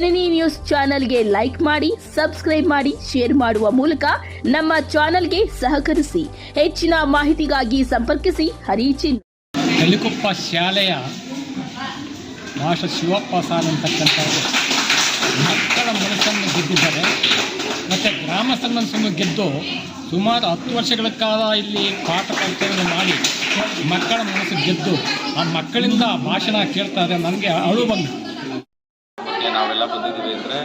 ಜನನಿ news ಚಾನೆಲ್ಗೆ like ಮಾಡಿ, subscribe ಮಾಡಿ, ಶೇರ್ ಮಾಡುವ ಮೂಲಕ ನಮ್ಮ ಚಾನೆಲ್ಗೆ ಸಹಕರಿಸಿ. ಹೆಚ್ಚಿನ ಮಾಹಿತಿಗಾಗಿ ಸಂಪರ್ಕಿಸಿ ಹರಿಚಿನ್ ಕಲಿಕೊಪ್ಪ ಶಾಲೆಯ ಭಾಷ ಶಿವಪ್ಪ ಸಾಲ್ ಅಂತಕ್ಕಂಥವ್ರು ಮಕ್ಕಳ ಮನಸ್ಸನ್ನು ಗೆದ್ದಿದ್ದಾರೆ. ಮತ್ತು ಗ್ರಾಮಸ್ಥರ ಮನಸ್ಸನ್ನು ಗೆದ್ದು ಸುಮಾರು ಹತ್ತು ವರ್ಷಗಳ ಕಾಲ ಇಲ್ಲಿ ಪಾಠ ಪರಿಚಯವನ್ನು ಮಾಡಿ ಮಕ್ಕಳ ಮನಸ್ಸು ಗೆದ್ದು ಆ ಮಕ್ಕಳಿಂದ ಭಾಷಣ ಕೇಳ್ತಾರೆ ನನಗೆ ಅಳು ಬಂದು. ನಾವೆಲ್ಲ ಬಂದಿದ್ದೀವಿ ಅಂದರೆ,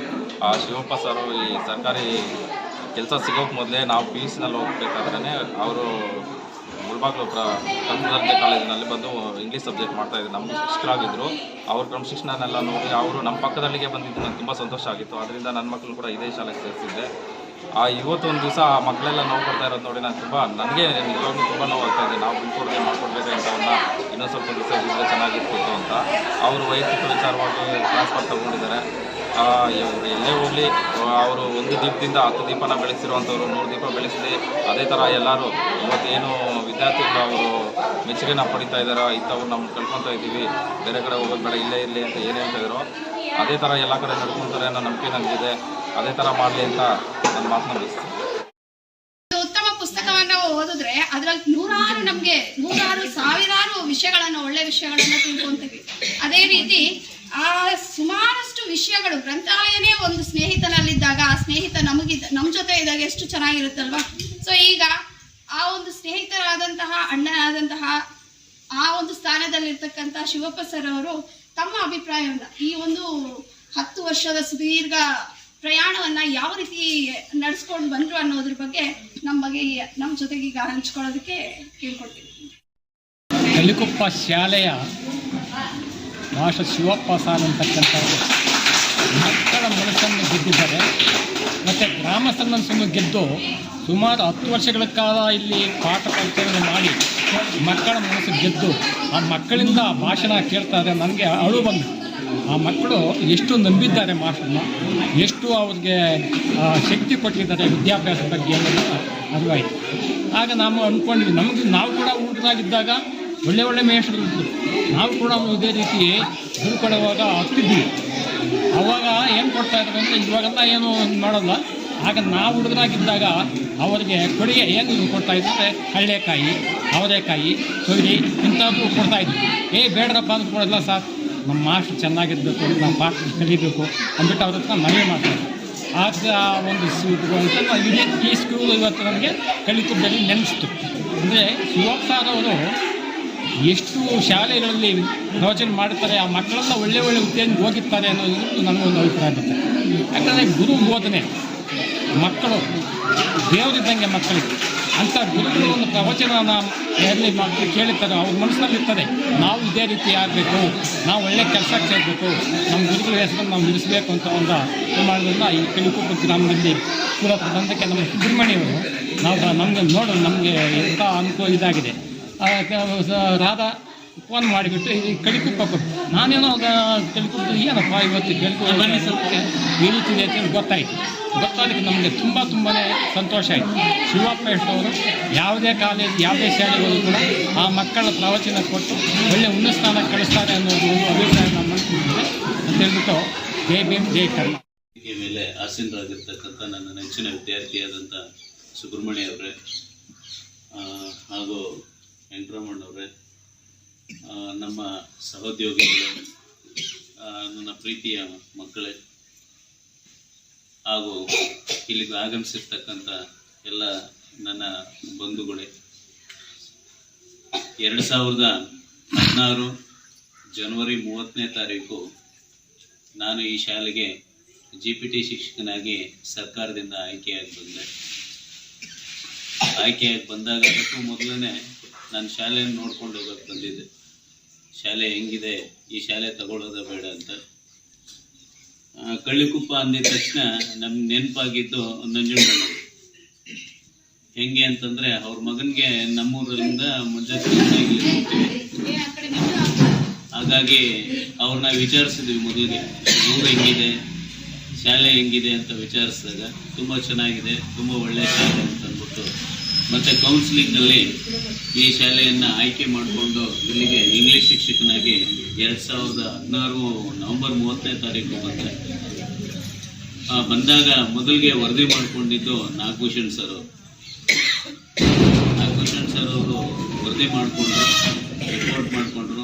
ಆ ಶಿವಪ್ಪ ಸರು ಈ ಸರ್ಕಾರಿ ಕೆಲಸ ಸಿಗೋಕ್ಕೆ ಮೊದಲೇ ನಾವು ಪಿ ಯು ಸಿನಲ್ಲಿ ಹೋಗ್ಬೇಕಾದ್ರೆ ಅವರು ಮುಳಬಾಗ್ಲು ಪ್ರ ದರ್ಜೆ ಕಾಲೇಜಿನಲ್ಲಿ ಬಂದು ಇಂಗ್ಲೀಷ್ ಸಬ್ಜೆಕ್ಟ್ ಮಾಡ್ತಾಯಿದ್ರು ನಮಗೆ ಶಿಕ್ಷಕರಾಗಿದ್ದರು ಅವ್ರ ಕ್ರಮ ಶಿಕ್ಷಣನೆಲ್ಲ ನೋಡಿ ಅವರು ನಮ್ಮ ಪಕ್ಕದಲ್ಲಿಗೆ ಬಂದಿದ್ದು ನನಗೆ ತುಂಬ ಸಂತೋಷ ಆಗಿತ್ತು. ಅದರಿಂದ ನನ್ನ ಮಕ್ಕಳು ಕೂಡ ಇದೇ ಶಾಲೆಗೆ ಸೇರಿಸಿದ್ದೆ. ಆ ಇವತ್ತು ಒಂದು ದಿವಸ ಆ ಮಕ್ಕಳೆಲ್ಲ ನೋವು ಕೊಡ್ತಾ ಇರೋದು ನೋಡಿ ನಾನು ತುಂಬ, ನನಗೆ ನಿಜವಾಗ್ಲೂ ತುಂಬ ನೋವು ಆಗ್ತಾ ಇದೆ. ನಾವು ಬಿಡ್ಕೊಡ್ತೀವಿ ಮಾಡ್ಕೊಡ್ಬೇಕು ಅಂತವನ್ನ ಇನ್ನೊಂದು ಸ್ವಲ್ಪ ದಿವಸ ಇದ್ದರೆ ಚೆನ್ನಾಗಿರ್ತಿತ್ತು ಅಂತ. ಅವರು ವೈಯಕ್ತಿಕ ವಿಚಾರವಾಗಿ ಟ್ರಾನ್ಸ್ಫರ್ ತಗೊಂಡಿದ್ದಾರೆ. ಆ, ಎಲ್ಲೇ ಹೋಗಲಿ ಅವರು ಒಂದು ದೀಪದಿಂದ ಹತ್ತು ದೀಪನ ಬೆಳೆಸಿರುವಂಥವ್ರು ನೂರು ದೀಪ ಬೆಳೆಸಲಿ ಅದೇ ಥರ ಎಲ್ಲರೂ ಇವತ್ತೇನು ವಿದ್ಯಾರ್ಥಿಗಳು ಅವರು ಮೆಚ್ಚುಗೆನ ಪಡಿತಾ ಇದ್ದಾರೋ ಇಂಥವ್ರು ನಮ್ಮ ಕಳ್ಕೊತಾ ಇದ್ದೀವಿ ಬೇರೆ ಕಡೆ ಹೋಗೋದು ಬೇಡ ಇಲ್ಲೇ ಇರಲಿ ಅಂತ ಏನು ಹೇಳ್ತಾಯಿದ್ರು ಅದೇ ಥರ ಎಲ್ಲ ಕಡೆ ನಡ್ಕೊತಾರೆ ಅನ್ನೋ ನಂಬಿಕೆ ನನಗಿದೆ. ಅದೇ ಥರ ಮಾಡಲಿ ಅಂತ ನನ್ನ ಮಾತನ್ನ ಮುಗಿಸ್ತೀನಿ ಒಂದು ಉತ್ತಮ ಪುಸ್ತಕವನ್ನ ಓದಿದ್ರೆ ಅದ್ರಲ್ಲಿ ನೂರಾರು ನಮ್ಗೆ ನೂರಾರು ಸಾವಿರಾರು ವಿಷಯಗಳನ್ನ, ಒಳ್ಳೆ ವಿಷಯಗಳನ್ನು ತಿಳ್ಕೊಂತೀವಿ. ಅದೇ ರೀತಿ ಆ ಸುಮಾರಷ್ಟು ವಿಷಯಗಳು, ಗ್ರಂಥಾಲಯನೇ ಒಂದು ಸ್ನೇಹಿತನಲ್ಲಿದ್ದಾಗ, ಆ ಸ್ನೇಹಿತ ನಮಗಿದ್ದ ನಮ್ಮ ಜೊತೆ ಇದ್ದಾಗ ಎಷ್ಟು ಚೆನ್ನಾಗಿರುತ್ತಲ್ವಾ? ಸೊ ಈಗ ಆ ಒಂದು ಸ್ನೇಹಿತರಾದಂತಹ, ಅಣ್ಣನಾದಂತಹ, ಆ ಒಂದು ಸ್ಥಾನದಲ್ಲಿರ್ತಕ್ಕಂಥ ಶಿವಪ್ಪ ಸರ್ ಅವರು ತಮ್ಮ ಅಭಿಪ್ರಾಯವನ್ನ ಈ ಒಂದು ಹತ್ತು ವರ್ಷದ ಸುದೀರ್ಘ ಪ್ರಯಾಣವನ್ನ ಯಾವ ರೀತಿ ನಡೆಸ್ಕೊಂಡು ಬಂದ್ರು ಅನ್ನೋದ್ರ ಬಗ್ಗೆ ನಮ್ಮ ಬಗ್ಗೆ ನಮ್ಮ ಜೊತೆಗೆ ಈಗ ಹಂಚ್ಕೊಳ್ಳೋದಕ್ಕೆ ಕೇಳ್ಕೊಡ್ತೀನಿ. ಕಲಿಕೊಪ್ಪ ಶಾಲೆಯ ಮಾಸ್ಟರ್ ಶಿವಪ್ಪ ಸಾರ್ ಅಂತಕ್ಕಂಥವ್ರು ಮಕ್ಕಳ ಮನಸ್ಸನ್ನು ಗೆದ್ದಿದ್ದಾರೆ ಮತ್ತು ಗ್ರಾಮಸ್ಥರ ಮನಸ್ಸನ್ನು ಗೆದ್ದು ಸುಮಾರು ಹತ್ತು ವರ್ಷಗಳ ಕಾಲ ಇಲ್ಲಿ ಪಾಠ ಪರಿಚಯವನ್ನು ಮಾಡಿ ಮಕ್ಕಳ ಮನಸ್ಸು ಗೆದ್ದು ಆ ಮಕ್ಕಳಿಂದ ಭಾಷಣ ಕೇಳ್ತಾರೆ ನನಗೆ ಅಳು ಬಂದು. ಆ ಮಕ್ಕಳು ಎಷ್ಟು ನಂಬಿದ್ದಾರೆ ಮಾಸ್ಟರ್ನ ಎಷ್ಟು ಅವ್ರಿಗೆ ಶಕ್ತಿ ಕೊಟ್ಟಿದ್ದಾರೆ ವಿದ್ಯಾಭ್ಯಾಸದ ಬಗ್ಗೆ ಅನ್ನೋದು ಅರಿವಾಯಿತು. ಆಗ ನಾವು ಅಂದ್ಕೊಂಡ್ವಿ ನಮಗೆ ನಾವು ಕೂಡ ಹುಡುಗರಾಗಿದ್ದಾಗ ಒಳ್ಳೆ ಒಳ್ಳೆ ಮೇಷರು ಇದ್ದರು ನಾವು ಕೂಡ ಇದೇ ರೀತಿ ತಿಳ್ಕೊಳ್ಳುವಾಗ ಹತ್ತಿದ್ವಿ ಅವಾಗ ಏನು ಕೊಡ್ತಾ ಇದ್ರು ಅಂದರೆ ಇವಾಗೆಲ್ಲ ಏನು ಮಾಡೋಲ್ಲ. ಆಗ ನಾವು ಹುಡುಗರಾಗಿದ್ದಾಗ ಅವರಿಗೆ ಕೊಡುಗೆ ಏನು ಕೊಡ್ತಾ ಇದ್ದಾರೆ ಹಳ್ಳೆಕಾಯಿ, ಅವರೆಕಾಯಿ ಕೊಯ್ಲಿ ಇಂಥದ್ದು ಕೊಡ್ತಾ ಇದ್ವಿ ಏ, ಬೇಡ್ರಪ್ಪ ಅಂತ ಕೊಡೋದಿಲ್ಲ ಸರ್. ನಮ್ಮ ಮಾಸ್ಟ್ರು ಚೆನ್ನಾಗಿರ್ಬೇಕು, ನಮ್ಮ ಪಾಠ ಕಲಿಬೇಕು ಅಂದ್ಬಿಟ್ಟು ಅವ್ರ ಹತ್ರ ಮನವಿ ಮಾಡ್ತಾರೆ. ಆಗ ಆ ಒಂದು ಸ್- ಅಂತ ಈ ಸ್ಕೂಲ್ ಇವತ್ತು ನಮಗೆ ಕಲಿತುದಲ್ಲಿ ನೆನೆಸ್ತು. ಅಂದರೆ ಶಿವಪ್ಪ ಅವರು ಎಷ್ಟು ಶಾಲೆಗಳಲ್ಲಿ ಪ್ರವಚನ ಮಾಡ್ತಾರೆ ಆ ಮಕ್ಕಳೆಲ್ಲ ಒಳ್ಳೆ ಒಳ್ಳೆ ಹುದ್ದೆಯಿಂದ ಹೋಗಿರ್ತಾರೆ ಅನ್ನೋದು ನನಗೊಂದು ಅಭಿಪ್ರಾಯ ಬರ್ತದೆ. ಯಾಕಂದರೆ ಗುರು ಬೋಧನೆ, ಮಕ್ಕಳು ದೇವರಿದ್ದಂಗೆ ಮಕ್ಕಳಿಗೆ ಅಂಥ ಗುರುಗಳು ಒಂದು ಪ್ರವಚನನ ಎಲ್ಲಿ ಮಕ್ಕಳು ಕೇಳಿರ್ತಾರೆ, ಅವ್ರ ಮನಸ್ಸಿನಲ್ಲಿರ್ತದೆ ನಾವು ಇದೇ ರೀತಿ ಆಗಬೇಕು ನಾವು ಒಳ್ಳೆ ಕೆಲಸಕ್ಕೆ ಸೇರಬೇಕು, ನಮ್ಮ ಗುರುಗಳ ಹೆಸರನ್ನು ನಾವು ನಿಲ್ಲಿಸಬೇಕು ಅಂತ ಒಂದು ಮಾಡೋದ್ರಿಂದ ಈ ಕಲಿಕುಪ್ಪ ಗ್ರಾಮದಲ್ಲಿ ಪೂರ ಬಂದಕ್ಕೆ ನಮ್ಮ ಸುಬ್ರಹ್ಮಣ್ಯವರು, ನಾವು ನಮಗೆ ನೋಡೋಣ ನಮಗೆ ಎಂಥ ಅನುಕೂಲ ಇದಾಗಿದೆ. ರಾಧಾ ಫೋನ್ ಮಾಡಿಬಿಟ್ಟು ಈ ಕಳಿಕುಪ್ಪ ಕೊಟ್ಟು ನಾನೇನೋ ಕಲಿಕುಪ್ಪ ಏನಪ್ಪ ಇವತ್ತು ಕಳಿಕು ಸ್ವಲ್ಪ ರೀತಿ ಇದೆ ಅಂತ ಗೊತ್ತಾಯಿತು. ಗೊತ್ತಾದಕ್ಕೆ ನಮಗೆ ತುಂಬ ತುಂಬಾ ಸಂತೋಷ ಆಯಿತು. ಶಿವಪ್ಪ ಎಷ್ಟವರು ಯಾವುದೇ ಕಾಲೇಜ್ ಯಾವುದೇ ಶಾಲೆಗಳು ಹೋದ್ರು ಕೂಡ ಆ ಮಕ್ಕಳ ಪ್ರವಚನ ಕೊಟ್ಟು ಒಳ್ಳೆ ಉನ್ನತ ಸ್ಥಾನ ಕಳಿಸ್ತಾರೆ ಅನ್ನೋದು ಒಂದು ಅಭಿಪ್ರಾಯ ನಮ್ಮ ಮನಸ್ಸಿನಲ್ಲಿದೆ ಅಂತ ಹೇಳ್ಬಿಟ್ಟು ಜೈ ಭೀಮ್ ಜೈ ಕರ್ಮ. ಮೇಲೆ ಆಸೀನರಾಗಿರ್ತಕ್ಕಂಥ ನನ್ನ ನೆಚ್ಚಿನ ವಿದ್ಯಾರ್ಥಿಯಾದಂಥ ಸುಬ್ರಹ್ಮಣ್ಯ ಅವರೇ ಹಾಗೂ ವೆಂಕಟರಮಣ್ಣವರೇ ನಮ್ಮ ಸಹೋದ್ಯೋಗಿಗಳು ನನ್ನ ಪ್ರೀತಿಯ ಮಕ್ಕಳೇ, ಹಾಗೂ ಇಲ್ಲಿಗೆ ಆಗಮಿಸಿರ್ತಕ್ಕಂಥ ಎಲ್ಲ ನನ್ನ ಬಂಧುಗಳೇ, ಎರಡು ಸಾವಿರದ ಹದಿನಾರು ಜನವರಿ ಮೂವತ್ತನೇ ತಾರೀಕು ನಾನು ಈ ಶಾಲೆಗೆ ಜಿ ಪಿ ಟಿ ಶಿಕ್ಷಕನಾಗಿ ಸರ್ಕಾರದಿಂದ ಆಯ್ಕೆಯಾಗಿ ಬಂದೆ. ಆಯ್ಕೆಯಾಗಿ ಬಂದಾಗ ಮೊದಲನೇ ನಾನು ಶಾಲೆಯನ್ನು ನೋಡ್ಕೊಂಡು ಹೋಗೋಕೆ ಬಂದಿದ್ದೆ ಶಾಲೆ ಹೆಂಗಿದೆ? ಈ ಶಾಲೆ ತಗೊಳ್ಳೋದೇ ಬೇಡ ಅಂತ. ಕಳ್ಳಿಕುಪ್ಪ ಅಂದಿದ ತಕ್ಷಣ ನಮ್ಗೆ ನೆನಪಾಗಿದ್ದು ನಂಜುಂಡಣ್ಣ ಹೆಂಗೆ ಅಂತಂದ್ರೆ ಅವ್ರ ಮಗನಿಗೆ ನಮ್ಮೂರಿಂದ ಮುಂಜಾನೆ ಹಾಗಾಗಿ ಅವ್ರನ್ನ ವಿಚಾರಿಸಿದ್ವಿ ಮೊದಲಿಗೆ. ಊರು ಹೆಂಗಿದೆ? ಶಾಲೆ ಹೆಂಗಿದೆ ಅಂತ ವಿಚಾರಿಸಿದಾಗ ತುಂಬ ಚೆನ್ನಾಗಿದೆ, ತುಂಬ ಒಳ್ಳೆಯ ಶಾಲೆ ಅಂತ ಅಂದ್ಬಿಟ್ಟು ಮತ್ತು ಕೌನ್ಸಿಲಿಂಗಲ್ಲಿ ಈ ಶಾಲೆಯನ್ನು ಆಯ್ಕೆ ಮಾಡಿಕೊಂಡು ಇಲ್ಲಿಗೆ ಇಂಗ್ಲಿಷ್ ಶಿಕ್ಷಕನಾಗಿ ಎರಡು ಸಾವಿರದ ಹದಿನಾರು ನವೆಂಬರ್ ಮೂವತ್ತನೇ ತಾರೀಕು ಬಂದೆ ಬಂದಾಗ ಮೊದಲಿಗೆ ವರದಿ ಮಾಡಿಕೊಂಡಿದ್ದು ನಾಗಭೂಷಣ್ ಸರ್ ಅವರು. ನಾಗಭೂಷಣ್ ಸರ್ ಅವರು ವರದಿ ಮಾಡಿಕೊಂಡ್ರು ರಿಪೋರ್ಟ್ ಮಾಡಿಕೊಂಡ್ರು.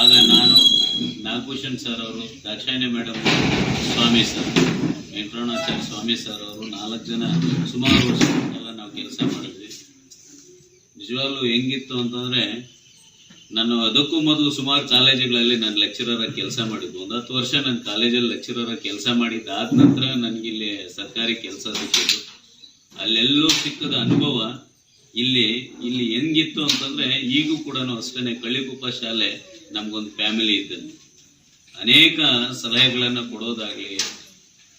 ಆಗ ನಾನು ನಾಗಭೂಷಣ್ ಸರ್ ಅವರು, Dakshayani madam Swami sir Venkataranacharya Swami sir ಅವರು ನಾಲ್ಕು ಜನ ಸುಮಾರು ವರ್ಷಗಳನ್ನೆಲ್ಲ ನಾವು ಕೆಲಸ ಮಾಡಿದ್ವಿ. ನಿಜವಾಗ್ಲೂ ಹೆಂಗಿತ್ತು ಅಂತಂದ್ರೆ, ನಾನು ಅದಕ್ಕೂ ಮೊದಲು ಸುಮಾರು ಕಾಲೇಜುಗಳಲ್ಲಿ ನಾನು ಲೆಕ್ಚರರ್ ಕೆಲಸ ಮಾಡಿದ್ದು. ಒಂದು ಹತ್ತು ವರ್ಷ ನಾನು ಕಾಲೇಜಲ್ಲಿ ಲೆಕ್ಚರರ್ ಕೆಲಸ ಮಾಡಿದ್ದಾದ ನಂತರ ನನಗಿಲ್ಲಿ ಸರ್ಕಾರಿ ಕೆಲಸ ಸಿಕ್ಕಿದ್ದು. ಅಲ್ಲೆಲ್ಲೂ ಸಿಕ್ಕದ ಅನುಭವ ಇಲ್ಲಿ ಇಲ್ಲಿ ಹೆಂಗಿತ್ತು ಅಂತಂದ್ರೆ, ಈಗೂ ಕೂಡ ಅಷ್ಟೇ ಕಳ್ಳಿಕುಪ್ಪ ಶಾಲೆ ನಮಗೊಂದು ಫ್ಯಾಮಿಲಿ ಇದ್ದಂತೆ ಅನೇಕ ಸಲಹೆಗಳನ್ನು ಕೊಡೋದಾಗ್ಲಿ,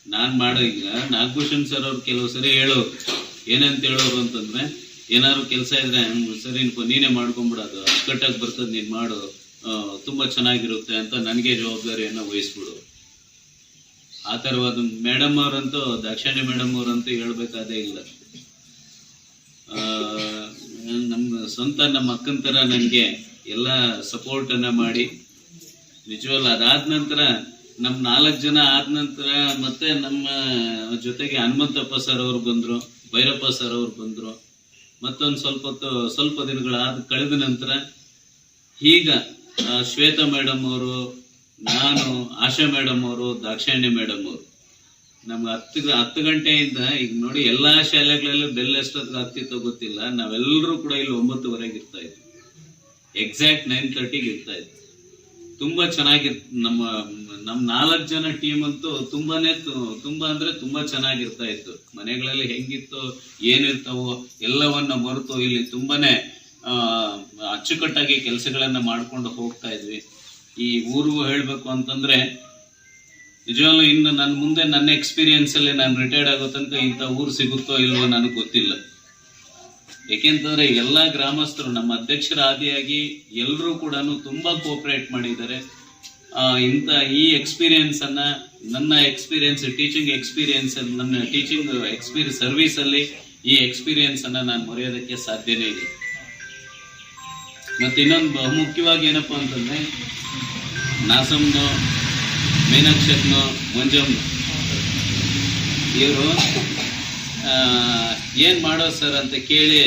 ನಾನು ಮಾಡೋ ಈಗ ನಾಗಭೂಷಣ್ ಸರ್ ಅವ್ರು ಕೆಲವು ಸರಿ ಹೇಳೋರು ಏನಂತ ಹೇಳೋರು ಅಂತಂದ್ರೆ, ಏನಾದ್ರು ಕೆಲಸ ಇದ್ರೆ ಸರಿ ನೀನೆ ಮಾಡ್ಕೊಂಬಿಡೋದು ಅಚ್ಚುಕಟ್ಟಾಗಿ ಬರ್ತದೆ ನೀನ್ ಮಾಡು. ತುಂಬಾ ಚೆನ್ನಾಗಿರುತ್ತೆ ಅಂತ ನನಗೆ ಜವಾಬ್ದಾರಿಯನ್ನ ವಹಿಸ್ಬಿಡು. ಆ ಥರವಾದ ಮೇಡಮ್ ಅವರಂತೂ, ದಾಕ್ಷಾಯಣಿ ಮೇಡಮ್ ಅವರಂತೂ ಹೇಳ್ಬೇಕಾದೇ ಇಲ್ಲ. ನಮ್ಮ ಸ್ವಂತ ನಮ್ಮ ಅಕ್ಕನ ಥರ ನನಗೆ ಎಲ್ಲ ಸಪೋರ್ಟನ್ನು ಮಾಡಿ ನಿಜವಲ್ಲ ಅದಾದ ನಂತರ ನಮ್ಮ ನಾಲ್ಕು ಜನ ಆದ ನಂತರ ಮತ್ತೆ ನಮ್ಮ ಜೊತೆಗೆ ಹನುಮಂತಪ್ಪ ಸರ್ ಅವರು ಬಂದರು. ಭೈರಪ್ಪ ಸರ್ ಅವರು ಬಂದರು. ಮತ್ತೊಂದು ಸ್ವಲ್ಪ ಹೊತ್ತು, ಸ್ವಲ್ಪ ದಿನಗಳಾದ ಕಳೆದ ನಂತರ ಈಗ ಶ್ವೇತಾ ಮೇಡಮ್ ಅವರು, ನಾನು, ಆಶಾ ಮೇಡಮ್ ಅವರು ದಾಕ್ಷಾಯಣ್ಯ ಮೇಡಮ್ ಅವರು. ನಮ್ಗೆ ಹತ್ತು ಹತ್ತು ಗಂಟೆಯಿಂದ ಈಗ ನೋಡಿ ಎಲ್ಲ ಶಾಲೆಗಳಲ್ಲೂ ಬೆಲ್ ಎಷ್ಟೊತ್ತಿಗೆ ಆಗ್ತಿತ್ತೋ ಗೊತ್ತಿಲ್ಲ. ನಾವೆಲ್ಲರೂ ಕೂಡ ಇಲ್ಲಿ ಒಂಬತ್ತುವರೆಗೆ ಇರ್ತಾ ಇದ್ವಿ. ಎಕ್ಸಾಕ್ಟ್ ನೈನ್ ತರ್ಟಿಗೆ ಇರ್ತಾ ಇದ್ವಿ. ತುಂಬಾ ಚೆನ್ನಾಗಿರ್ ನಮ್ಮ ನಮ್ಮ ನಾಲ್ಕು ಜನ ಟೀಮ್ ಅಂತೂ ತುಂಬಾನೇ ತುಂಬಾ ಅಂದ್ರೆ ತುಂಬಾ ಚೆನ್ನಾಗಿರ್ತಾ ಇತ್ತು. ಮನೆಗಳಲ್ಲಿ ಹೆಂಗಿತ್ತು, ಏನಿರ್ತಾವೋ, ಎಲ್ಲವನ್ನ ಮರೆತು ಇಲ್ಲಿ ತುಂಬಾನೇ ಅಚ್ಚುಕಟ್ಟಾಗಿ ಕೆಲಸಗಳನ್ನ ಮಾಡ್ಕೊಂಡು ಹೋಗ್ತಾ ಇದ್ವಿ. ಈ ಊರಿಗೂ ಹೇಳ್ಬೇಕು ಅಂತಂದ್ರೆ, ನಿಜವಾಗ್ಲೂ ಇನ್ನು ನನ್ನ ಮುಂದೆ ನನ್ನ ಎಕ್ಸ್ಪೀರಿಯನ್ಸ್ ಅಲ್ಲಿ ನಾನು ರಿಟೈರ್ಡ್ ಆಗೋ ತನಕ ಇಂಥ ಊರು ಸಿಗುತ್ತೋ ಇಲ್ವೋ ನನಗೆ ಗೊತ್ತಿಲ್ಲ. ಏಕೆಂತಂದ್ರೆ ಎಲ್ಲಾ ಗ್ರಾಮಸ್ಥರು, ನಮ್ಮ ಅಧ್ಯಕ್ಷರ ಆದಿಯಾಗಿ ಎಲ್ಲರೂ ಕೂಡ ತುಂಬಾ ಕೋಪರೇಟ್ ಮಾಡಿದ್ದಾರೆ. ಇಂಥ ಈ ಎಕ್ಸ್ಪೀರಿಯನ್ಸ್ ಅನ್ನ, ನನ್ನ ಎಕ್ಸ್ಪೀರಿಯನ್ಸ್ ಟೀಚಿಂಗ್ ಎಕ್ಸ್ಪೀರಿಯನ್ಸ್ ನನ್ನ ಟೀಚಿಂಗ್ ಎಕ್ಸ್ಪೀರಿಯನ್ಸ್ ಸರ್ವಿಸ್ ಅಲ್ಲಿ ಈ ಎಕ್ಸ್ಪೀರಿಯನ್ಸ್ ಅನ್ನ ನಾನು ಮರೆಯೋದಕ್ಕೆ ಸಾಧ್ಯನೇ ಇದೆ ಮತ್ತೆ ಇನ್ನೊಂದು ಬಹುಮುಖ್ಯವಾಗಿ ಏನಪ್ಪಾ ಅಂತಂದ್ರೆ, ನಾಸಮ್ನೋ, ಮೀನಾಕ್ಷತ್ನು, ಮಂಜಮ್ನು, ಇವರು ಏನ್ ಮಾಡೋ ಸರ್ ಅಂತ ಕೇಳಿ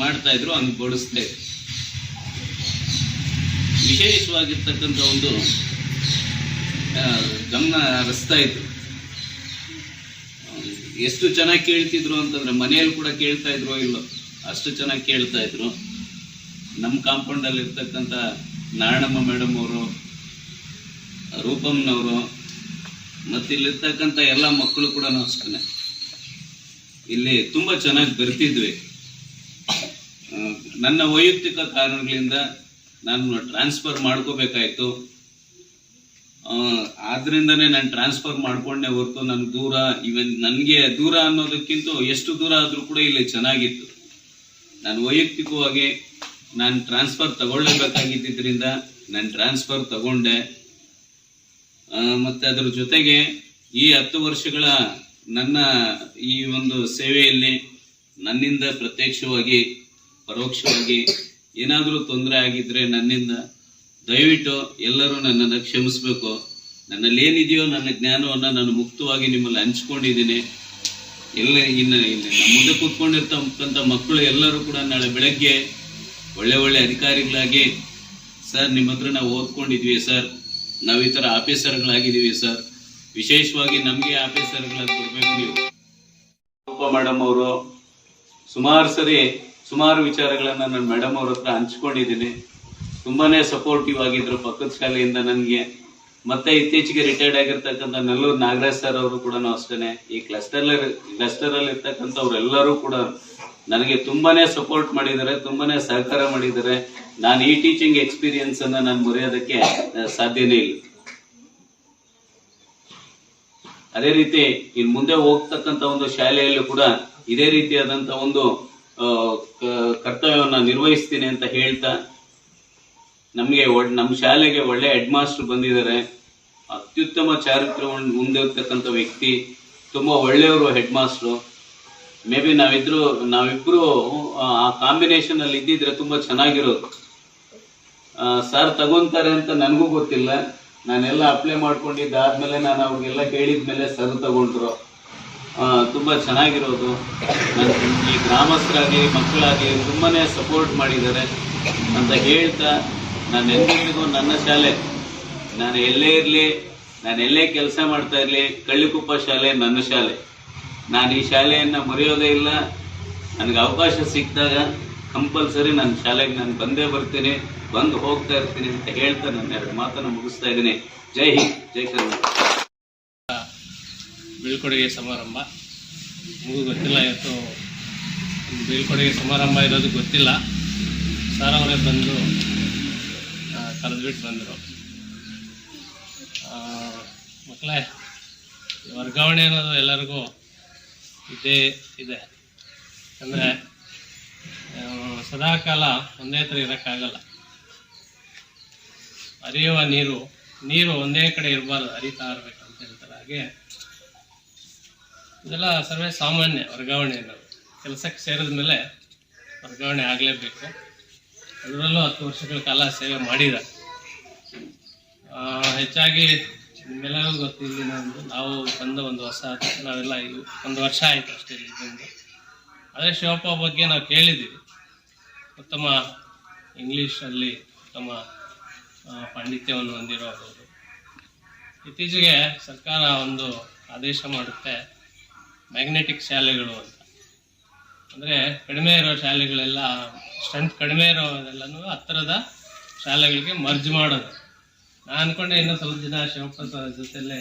ಮಾಡ್ತಾ ಇದ್ರು, ಹಂಗೆ ಬಡಿಸ್ತಾ ಇದ್ರು ವಿಶೇಷವಾಗಿರ್ತಕ್ಕಂಥ ಒಂದು ಗಮನ ಹರಿಸ್ತಾ ಇದ್ರು. ಎಷ್ಟು ಚೆನ್ನಾಗಿ ಕೇಳ್ತಿದ್ರು ಅಂತಂದ್ರೆ ಮನೆಯಲ್ಲಿ ಕೂಡ ಕೇಳ್ತಾ ಇದ್ರು ಇಲ್ಲೋ, ಅಷ್ಟು ಚೆನ್ನಾಗಿ ಕೇಳ್ತಾ ಇದ್ರು. ನಮ್ಮ ಕಾಂಪೌಂಡ್ ಅಲ್ಲಿ ಇರ್ತಕ್ಕಂಥ ನಾರಾಯಣಮ್ಮ ಮೇಡಮ್ ಅವರು, ರೂಪಮ್ನವರು, ಮತ್ತಿಲ್ಲಿರ್ತಕ್ಕಂಥ ಎಲ್ಲ ಮಕ್ಕಳು ಕೂಡ ಅಷ್ಟೇ ಇಲ್ಲಿ ತುಂಬಾ ಚೆನ್ನಾಗಿ ಬರ್ತಿದ್ವಿ. ನನ್ನ ವೈಯಕ್ತಿಕ ಕಾರಣಗಳಿಂದ ನಾನು ಟ್ರಾನ್ಸ್ಫರ್ ಮಾಡ್ಕೋಬೇಕಾಯ್ತು. ಆದ್ರಿಂದನೇ ನಾನು ಟ್ರಾನ್ಸ್ಫರ್ ಮಾಡ್ಕೊಂಡೆ ಹೊರತು ನನ್ಗೆ ದೂರ ಇವನ್ ನನಗೆ ದೂರ ಅನ್ನೋದಕ್ಕಿಂತ ಎಷ್ಟು ದೂರ ಆದ್ರೂ ಕೂಡ ಇಲ್ಲಿ ಚೆನ್ನಾಗಿತ್ತು. ನಾನು ವೈಯಕ್ತಿಕವಾಗಿ ನಾನು ಟ್ರಾನ್ಸ್ಫರ್ ತಗೊಳ್ಳೇಬೇಕಾಗಿದ್ದರಿಂದ ನಾನು ಟ್ರಾನ್ಸ್ಫರ್ ತಗೊಂಡೆ. ಮತ್ತೆ ಅದ್ರ ಜೊತೆಗೆ ಈ ಹತ್ತು ವರ್ಷಗಳ ನನ್ನ ಈ ಒಂದು ಸೇವೆಯಲ್ಲಿ ನನ್ನಿಂದ ಪ್ರತ್ಯಕ್ಷವಾಗಿ, ಪರೋಕ್ಷವಾಗಿ ಏನಾದರೂ ತೊಂದರೆ ಆಗಿದ್ರೆ ನನ್ನಿಂದ ದಯವಿಟ್ಟು ಎಲ್ಲರೂ ನನ್ನನ್ನು ಕ್ಷಮಿಸಬೇಕು. ನನ್ನಲ್ಲಿ ಏನಿದೆಯೋ ನನ್ನ ಜ್ಞಾನವನ್ನು ನಾನು ಮುಕ್ತವಾಗಿ ನಿಮ್ಮಲ್ಲಿ ಹಂಚ್ಕೊಂಡಿದ್ದೀನಿ. ಎಲ್ಲ ಇನ್ನು ಮುಂದೆ ಕೂತ್ಕೊಂಡಿರ್ತಕ್ಕಂಥ ಮಕ್ಕಳು ಎಲ್ಲರೂ ಕೂಡ ನಾಳೆ ಬೆಳಗ್ಗೆ ಒಳ್ಳೆ ಒಳ್ಳೆ ಅಧಿಕಾರಿಗಳಾಗಿ, ಸರ್ ನಿಮ್ಮ ಹತ್ರ ನಾವು ಓದ್ಕೊಂಡಿದ್ವಿ ಸರ್. ನಾವು ಈ ಥರ ಆಫೀಸರ್ಗಳಾಗಿದ್ದೀವಿ ಸರ್. ವಿಶೇಷವಾಗಿ ನಮಗೆ ಆಫೀಸರ್ಗಳ ಕೊಡ್ಬೇಕು ನೀವು. ರೂಪ ಮೇಡಮ್ ಅವರು ಸುಮಾರು ಸರಿ ಸುಮಾರು ವಿಚಾರಗಳನ್ನು ನಾನು ಮೇಡಮ್ ಅವ್ರ ಹತ್ರ ಹಂಚ್ಕೊಂಡಿದ್ದೀನಿ. ತುಂಬಾನೇ ಸಪೋರ್ಟಿವ್ ಆಗಿದ್ರು ಪಕ್ಕದ ಶಾಲೆಯಿಂದ ನನಗೆ. ಮತ್ತೆ ಇತ್ತೀಚೆಗೆ ರಿಟೈರ್ಡ್ ಆಗಿರ್ತಕ್ಕಂಥ ನೆಲ್ಲೂರು ನಾಗರಾಜ್ ಸರ್ ಅವರು ಕೂಡ ಅಷ್ಟೇನೆ. ಈ ಕ್ಲಸ್ಟರ್ ಕ್ಲಸ್ಟರ್ ಅಲ್ಲಿ ಇರ್ತಕ್ಕಂಥವ್ರೆಲ್ಲರೂ ಕೂಡ ನನಗೆ ತುಂಬಾನೇ ಸಪೋರ್ಟ್ ಮಾಡಿದ್ದಾರೆ, ತುಂಬಾನೇ ಸಹಕಾರ ಮಾಡಿದ್ದಾರೆ. ನಾನು ಈ ಟೀಚಿಂಗ್ ಎಕ್ಸ್ಪೀರಿಯನ್ಸ್ ಅನ್ನ ನಾನು ಮರೆಯೋದಕ್ಕೆ ಸಾಧ್ಯನೇ ಇಲ್ಲ. ಅದೇ ರೀತಿ ಇನ್ ಮುಂದೆ ಹೋಗ್ತಕ್ಕಂತ ಒಂದು ಶಾಲೆಯಲ್ಲೂ ಕೂಡ ಇದೇ ರೀತಿಯಾದಂತ ಒಂದು ಕರ್ತವ್ಯವನ್ನ ನಿರ್ವಹಿಸ್ತೀನಿ ಅಂತ ಹೇಳ್ತಾ ನಮಗೆ ನಮ್ಮ ಶಾಲೆಗೆ ಒಳ್ಳೆ ಹೆಡ್ ಮಾಸ್ಟರ್ ಬಂದಿದ್ದಾರೆ. ಅತ್ಯುತ್ತಮ ಚಾರಿತ್ರವನ್ನು ಮುಂದಿರ್ತಕ್ಕಂಥ ವ್ಯಕ್ತಿ, ತುಂಬಾ ಒಳ್ಳೆಯವರು ಹೆಡ್ ಮಾಸ್ಟ್ರು ಮೇ ಬಿ ನಾವಿದ್ರು, ನಾವಿಬ್ರು, ಆ ಕಾಂಬಿನೇಷನ್ ಅಲ್ಲಿ ಇದ್ದಿದ್ರೆ ತುಂಬಾ ಚೆನ್ನಾಗಿರೋದು. ಸರ್ ತಗೊಂತಾರೆ ಅಂತ ನನಗೂ ಗೊತ್ತಿಲ್ಲ. ನಾನೆಲ್ಲ ಅಪ್ಲೈ ಮಾಡ್ಕೊಂಡಿದ್ದ ಆದ್ಮೇಲೆ ನಾನು ಅವ್ರಿಗೆಲ್ಲ ಹೇಳಿದ್ಮೇಲೆ ಸರ್ ತಗೊಂಡ್ರು ತುಂಬ ತುಂಬಾ ಚೆನ್ನಾಗಿರೋದು. ನನ್ನ ಈ ಗ್ರಾಮಸ್ಥರಾಗಲಿ, ಮಕ್ಕಳಾಗಲಿ ತುಂಬಾನೇ ಸಪೋರ್ಟ್ ಮಾಡಿದ್ದಾರೆ ಅಂತ ಹೇಳ್ತಾ ನಾನು ಎಂದೆಂದಿಗೂ ನನ್ನ ಶಾಲೆ. ನಾನು ಎಲ್ಲೇ ಇರಲಿ, ನಾನು ಎಲ್ಲೇ ಕೆಲಸ ಮಾಡ್ತಾ ಇರಲಿ, ಕಳ್ಳಿಕುಪ್ಪ ಶಾಲೆ ನನ್ನ ಶಾಲೆ. ನಾನು ಈ ಶಾಲೆಯನ್ನು ಮರೆಯೋದೇ ಇಲ್ಲ. ನನಗೆ ಅವಕಾಶ ಸಿಕ್ಕಿದಾಗ ಕಂಪಲ್ಸರಿ ನನ್ನ ಶಾಲೆಗೆ ನಾನು ಬಂದೇ ಬರ್ತೀನಿ, ಬಂದು ಹೋಗ್ತಾ ಇರ್ತೀನಿ ಅಂತ ಹೇಳ್ತಾ ನನ್ನ ಎರಡು ಮಾತನ್ನು ಮುಗಿಸ್ತಾ ಇದ್ದೀನಿ. ಜೈ ಹಿಂದ್, ಜೈ ಕರ್ನಾಟಕ ಬೀಳ್ಕೊಡುಗೆ ಸಮಾರಂಭ. ನಿಮಗೂ ಗೊತ್ತಿಲ್ಲ ಇವತ್ತು ಬೀಳ್ಕೊಡುಗೆ ಸಮಾರಂಭ ಇರೋದು ಗೊತ್ತಿಲ್ಲ. ಸರ್ ಅವರೇ ಬಂದು ಕರೆದ್ಬಿಟ್ಟು ಬಂದರು. ಮಕ್ಕಳೇ, ವರ್ಗಾವಣೆ ಅನ್ನೋದು ಎಲ್ಲರಿಗೂ ಇದೇ ಇದೆ. ಅಂದರೆ ಸದಾಕಾಲ ಒಂದೇ ಥರ ಇರೋಕ್ಕಾಗಲ್ಲ. ಹರಿಯುವ ನೀರು ನೀರು ಒಂದೇ ಕಡೆ ಇರಬಾರ್ದು ಹರಿತಾ ಇರಬೇಕು ಅಂತ ಹೇಳ್ತಾರೆ. ಹಾಗೆ ಇದೆಲ್ಲ ಸರ್ವೇ ಸಾಮಾನ್ಯ ವರ್ಗಾವಣೆ ಅನ್ನೋದು. ಕೆಲಸಕ್ಕೆ ಸೇರಿದ ಮೇಲೆ ವರ್ಗಾವಣೆ ಆಗಲೇಬೇಕು. ಅದರಲ್ಲೂ ಹತ್ತು ವರ್ಷಗಳ ಕಾಲ ಸೇವೆ ಮಾಡಿದ. ಹೆಚ್ಚಾಗಿ ನಿಮ್ಮೆಲ್ಲರಿಗೂ ಗೊತ್ತಿಲ್ಲ ನಾವು ಬಂದ ಒಂದು ಹೊಸ, ನಾವೆಲ್ಲ ಒಂದು ವರ್ಷ ಆಯಿತು ಅಷ್ಟೇ ಇಲ್ಲಿ ಅದೇ ಶಿವಪ್ಪ ಬಗ್ಗೆ ನಾವು ಕೇಳಿದ್ದೀವಿ. ಉತ್ತಮ ಇಂಗ್ಲೀಷಲ್ಲಿ ಉತ್ತಮ ಪಾಂಡಿತ್ಯವನ್ನು ಹೊಂದಿರೋರು ಇತ್ತೀಚೆಗೆ ಸರ್ಕಾರ ಒಂದು ಆದೇಶ ಮಾಡುತ್ತೆ, ಮ್ಯಾಗ್ನೆಟಿಕ್ ಶಾಲೆಗಳು ಅಂತ. ಅಂದರೆ ಕಡಿಮೆ ಇರೋ ಶಾಲೆಗಳೆಲ್ಲ, ಸ್ಟ್ರೆಂತ್ ಕಡಿಮೆ ಇರೋದೆಲ್ಲನೂ ಹತ್ತಿರದ ಶಾಲೆಗಳಿಗೆ ಮರ್ಜ್ ಮಾಡೋದು. ನಾನು ಅನ್ಕೊಂಡೆ ಇನ್ನೂ ಸ್ವಲ್ಪ ದಿನ ಶಿವಪ್ಪ ಸರ್ ಜೊತೆಲೆ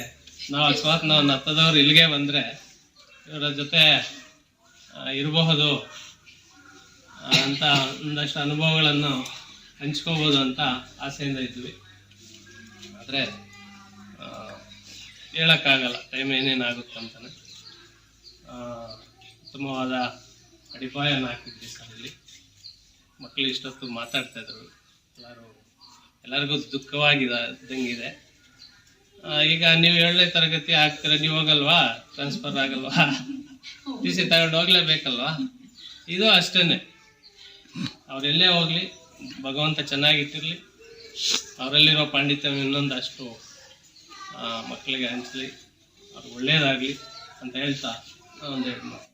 ನಾವು ಅಕಸ್ಮಾತ್ ನಾವು ಹತ್ತದವ್ರು ಇಲ್ಲಿಗೆ ಬಂದರೆ, ಇವರ ಜೊತೆ ಇರಬಹುದು. ಅಂತ ಒಂದಷ್ಟು ಅನುಭವಗಳನ್ನು ಹಂಚ್ಕೋಬೋದು ಅಂತ ಆಸೆಯಿಂದ ಇದ್ವಿ. ಆದರೆ ಹೇಳೋಕ್ಕಾಗಲ್ಲ. ಟೈಮ್ ಏನೇನಾಗುತ್ತೆ ಅಂತಾನೆ. ಆ, ಉತ್ತಮವಾದ ಅಡಿಪಾಯನ ಹಾಕಿದ್ವಿ ಸರ್ ಇಲ್ಲಿ ಮಕ್ಕಳು ಇಷ್ಟೊತ್ತು ಮಾತಾಡ್ತಾಯಿದ್ರು ಎಲ್ಲರೂ ಎಲ್ಲರಿಗೂ ದುಃಖವಾಗಿದ್ದಂಗಿದೆ. ಈಗ ನೀವು ಏಳನೇ ತರಗತಿ ಆಗ್ತೀರ ನೀವು ಹೋಗಲ್ವಾ? ಟ್ರಾನ್ಸ್ಫರ್ ಆಗಲ್ವಾ? ಟಿ ಸಿ ತಗೊಂಡು ಹೋಗ್ಲೇಬೇಕಲ್ವಾ? ಇದು ಅಷ್ಟೇ ಅವರೆಲ್ಲೇ ಹೋಗಲಿ ಭಗವಂತ ಚೆನ್ನಾಗಿಟ್ಟಿರಲಿ. ಅವರಲ್ಲಿರೋ ಪಾಂಡಿತ್ಯ ಇನ್ನೊಂದಷ್ಟು ಆ, ಮಕ್ಕಳಿಗೆ ಹಂಚಲಿ. ಅವ್ರಿಗೆ ಒಳ್ಳೇದಾಗಲಿ ಅಂತ ಹೇಳ್ತಾ ಒಂದೆರಡು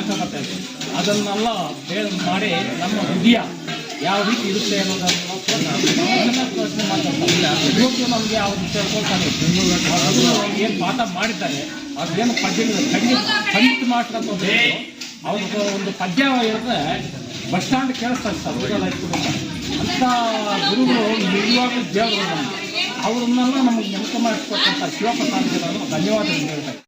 ಜ್ಞಾಪಕ ಬರ್ತಾ ಇದ್ರು ಅದನ್ನೆಲ್ಲ ಮಾಡಿ ನಮ್ಮ ಹೃದಯ ಯಾವ ರೀತಿ ಇರುತ್ತೆ ಅನ್ನೋದನ್ನು ನಮಗೆ ಯಾವ ಅದನ್ನು ಏನು ಪಾಠ ಮಾಡಿದ್ದಾರೆ, ಅದೇನು ಪದ್ಯ ಖಂಡಿತ ಖಂಡಿತ ಇದ್ರು. ಅವ್ರದ್ದು ಒಂದು ಪದ್ಯ ಇರುತ್ತೆ ಬಸ್ ಸ್ಟ್ಯಾಂಡ್ ಕೇಳಿಸ್ತಾರೆ ಸರ್ ಅಂತ ಗುರುಗಳು ನಿಜವಾಗ್ಲೂ ದೇವರು ಅವ್ರನ್ನೆಲ್ಲ ನಮಗೆ ನೆನಪು ಮಾಡಿಸ್ಕೊಟ್ಟಂಥ ಶಿವಪ್ರಸಾದ್ ಧನ್ಯವಾದಗಳು ಹೇಳ್ತಾರೆ